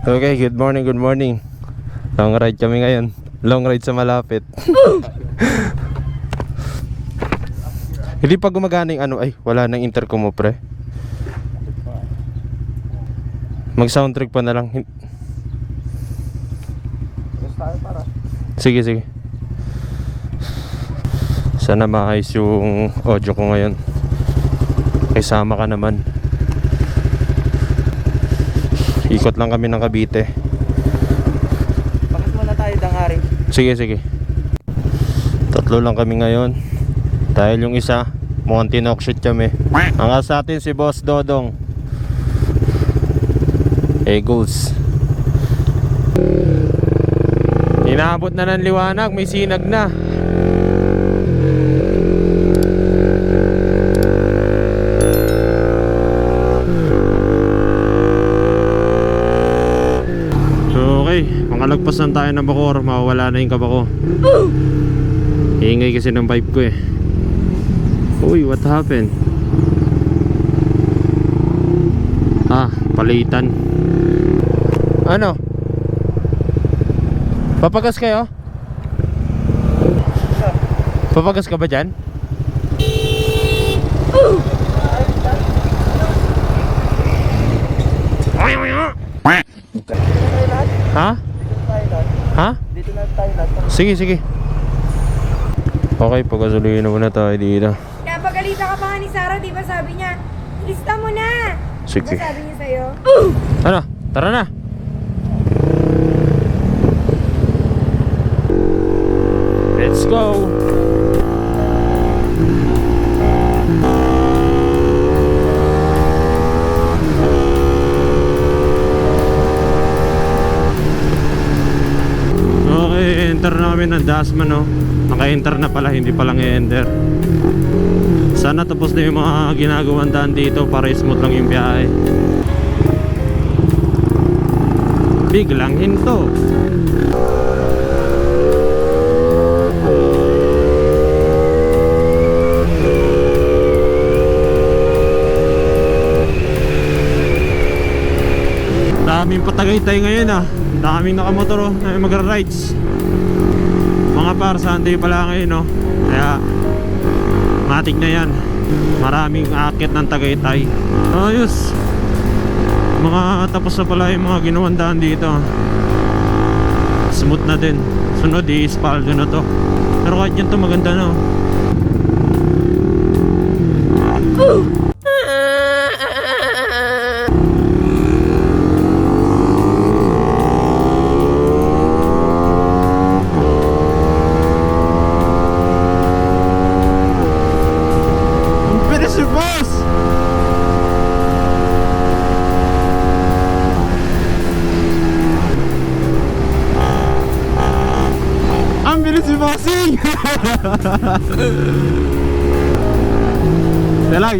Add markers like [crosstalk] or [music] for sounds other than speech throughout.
Okay, good morning, good morning. Long ride kami ngayon. Long ride sa malapit. [laughs] Hindi pa gumagana yung ano, ay, wala nang intercom mo, pre. Mag soundtrack pa na lang. Sige, sige. Sana maayos yung audio ko ngayon. Kay sama ka naman. Ikot lang kami ng Cavite. Bakit muna tayo dangari? Sige, sige. Tatlo lang kami ngayon. Dahil yung isa, mukhang tinokshit kami. Ang sa atin si Boss Dodong. Eagles. Inaabot na ng liwanag, may sinag na. Okay, makalagpas lang tayo ng Bacoor, mawawala na yung kabako. Ingay kasi ng pipe ko eh. Uy, what happened? Ah, palitan. Ano? Papagas kayo? Papagas ka ba dyan? Ha? Ha? Dito na tayo lahat. Sige, sige. Okay, pagkasulino muna tayo dito. Kaya pagalita ka pa nga ni Sarah, di ba sabi niya, lista mo na! Sige. Di ba sabi niya sa'yo? Ano? Tara na. Pala, hindi pa lang i-enter. Sana tapos na yung mga ginagawang daan dito para smooth lang yung biyahe. Biglang hinto. Daming patagaytay ngayon ah. Daming nakamotor oh, magra-rides. Mga par, Sunday pala ngayon oh. Kaya matik na yan. Maraming akit ng Tagaytay. Ayos. Mga tapos na pala yung mga ginawang daan dito. Smooth na din. Sunod i-spaldo na to. Pero kahit yan to maganda na.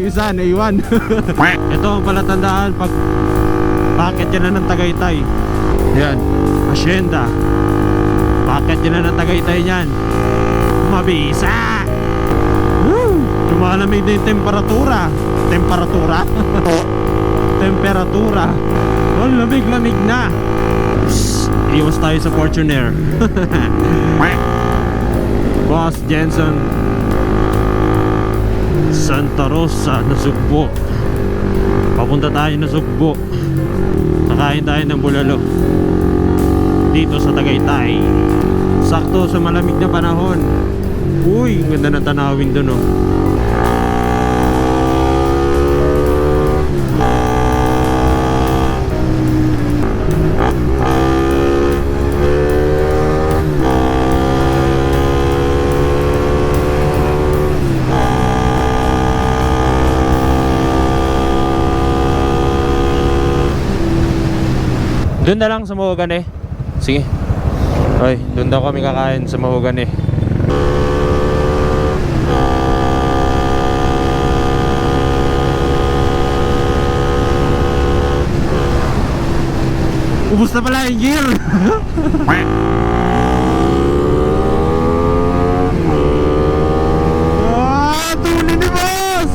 Yung isa, naiwan. [laughs] Ito ang palatandaan pag bakit yan na ng Tagaytay. Yan, asyenda. Bakit yan na ng Tagaytay yan? Mabisa! Woo! Lumalamig na yung temperatura. Temperatura? [laughs] temperatura. Oh, lamig-lamig na. Psst, iwas tayo sa Fortuner. [laughs] Boss Jensen. Santa Rosa na Sugbo. Papunta tayo na Sugbo. Kakain tayo ng bulalo. Dito sa Tagaytay. Sakto sa malamig na panahon. Uy, ganda ng tanawin doon oh. Doon na lang sa Mawagan eh. Sige. Ay, doon daw kami kakain sa Mawagan eh. Ubus na pala yung gear. [laughs] ah, tuloy ni boss!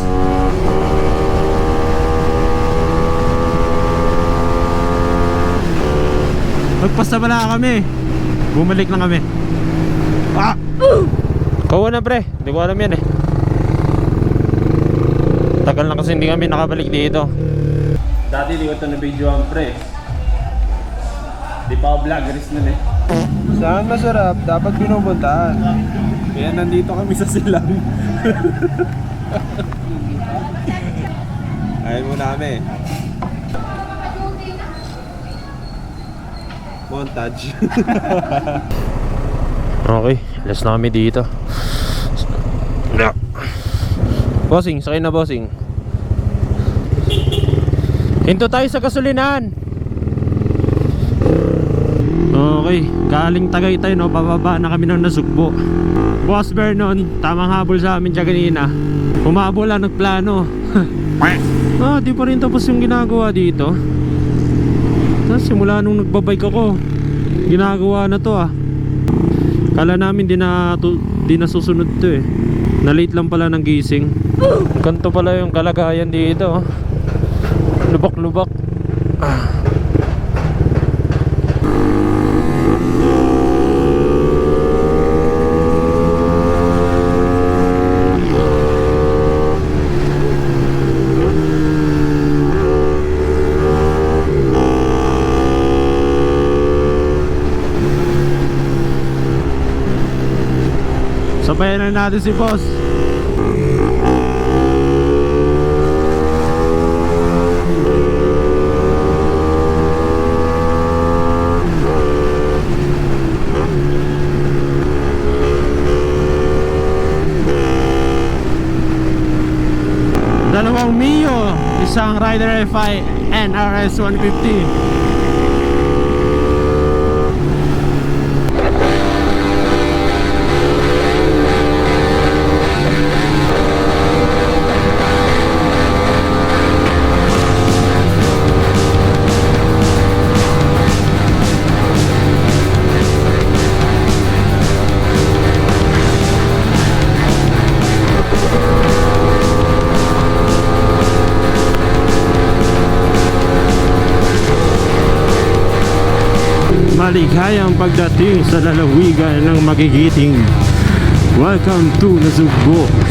Magpasta pala kami. Bumalik na kami. Ah! Kawa na pre, hindi ko alam yan eh. Tagal na kasi hindi kami nakabalik dito. Dati di ko ito na video ang pre. Di pa ako vloggerist nun eh. Saan masarap? Dapat pinupuntahan. Kaya nandito kami sa silang. [laughs] Ayaw mo namin. Montage. [laughs] okay, alas na kami dito. Bossing, sakay na bossing. Hinto tayo sa gasolinahan. Okay, galing Tagaytay no, bababa na kami ng nasugbo. Boss Vernon, tamang habol sa amin dyan kanina. Humabol lang nagplano. [laughs] ah, di pa rin tapos yung ginagawa dito. Tapos simula nung nagbabike ako, ginagawa na to ah. Kala namin di na, tu, di na susunod to eh. Na-late lang pala ng gising. Ganto pala yung kalagayan dito. oh. Lubak-lubak. Ah. Sabayan na natin si boss. Dalawang Mio, isang Rider FI NRS 150. Pagdating sa lalawigan ng magigiting. Welcome to Nasugbo.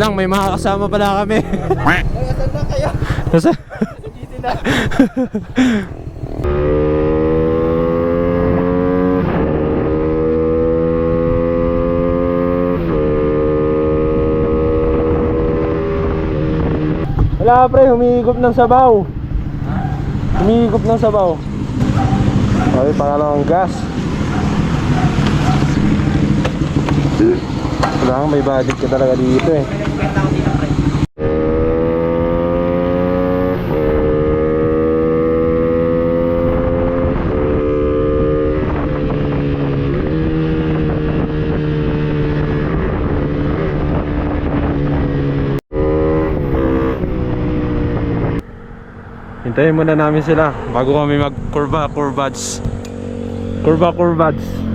Lang, may mga kasama pala kami. Nasaan na kaya? Nasa? Na. Wala pre, humihigop ng sabaw. Humihigop ng sabaw. Okay, pangalawang gas. Kailangan may budget ka talaga dito eh. Hintayin muna namin sila bago kami mag kurba kurbats. Kurba kurbats.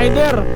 Rider.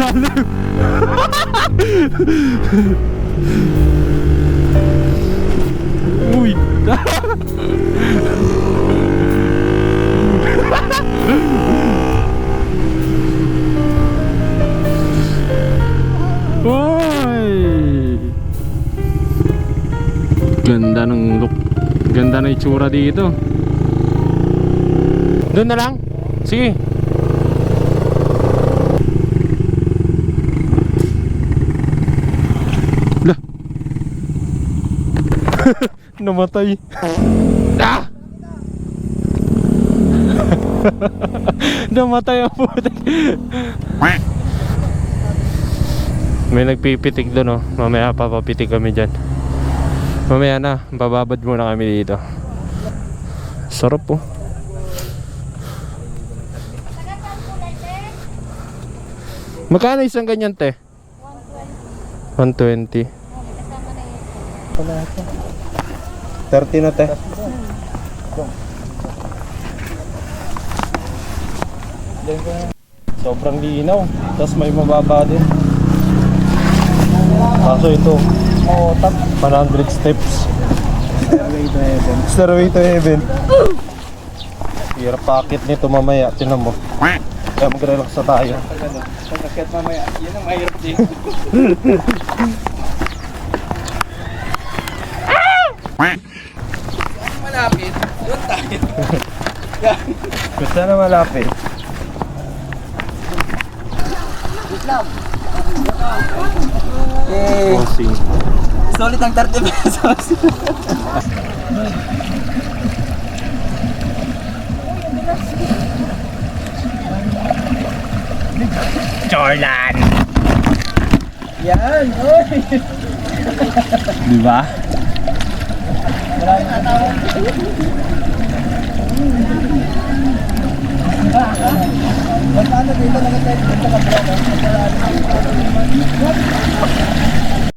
Oh, yung lalim. Uy. Uy. Ganda ng look. Ganda ng itsura dito. Doon na lang? Sige. [laughs] Namatay. Ah! [laughs] Namatay ang putik. May nagpipitik doon oh. Mamaya papapitik kami dyan. Mamaya na, bababad muna kami dito. Sarap po. Magkano isang ganyan te? 120. 30 na te. Sobrang linaw. Tapos may mababa din. Kaso ito, Oo, tap. 100 steps. Stairway to heaven. Stairway to heaven. Hirap pakit nito mamaya, tinan mo. Kaya mag-relax na tayo. Pag akit mamaya, yun ang mahirap din. [laughs] Malapit. Doon tayo. Gusto na malapit. Eh, Bossing. solid ang 30 pesos. Jordan! Yan, oy. Di ba? Magkano dito? Nakatay dito ka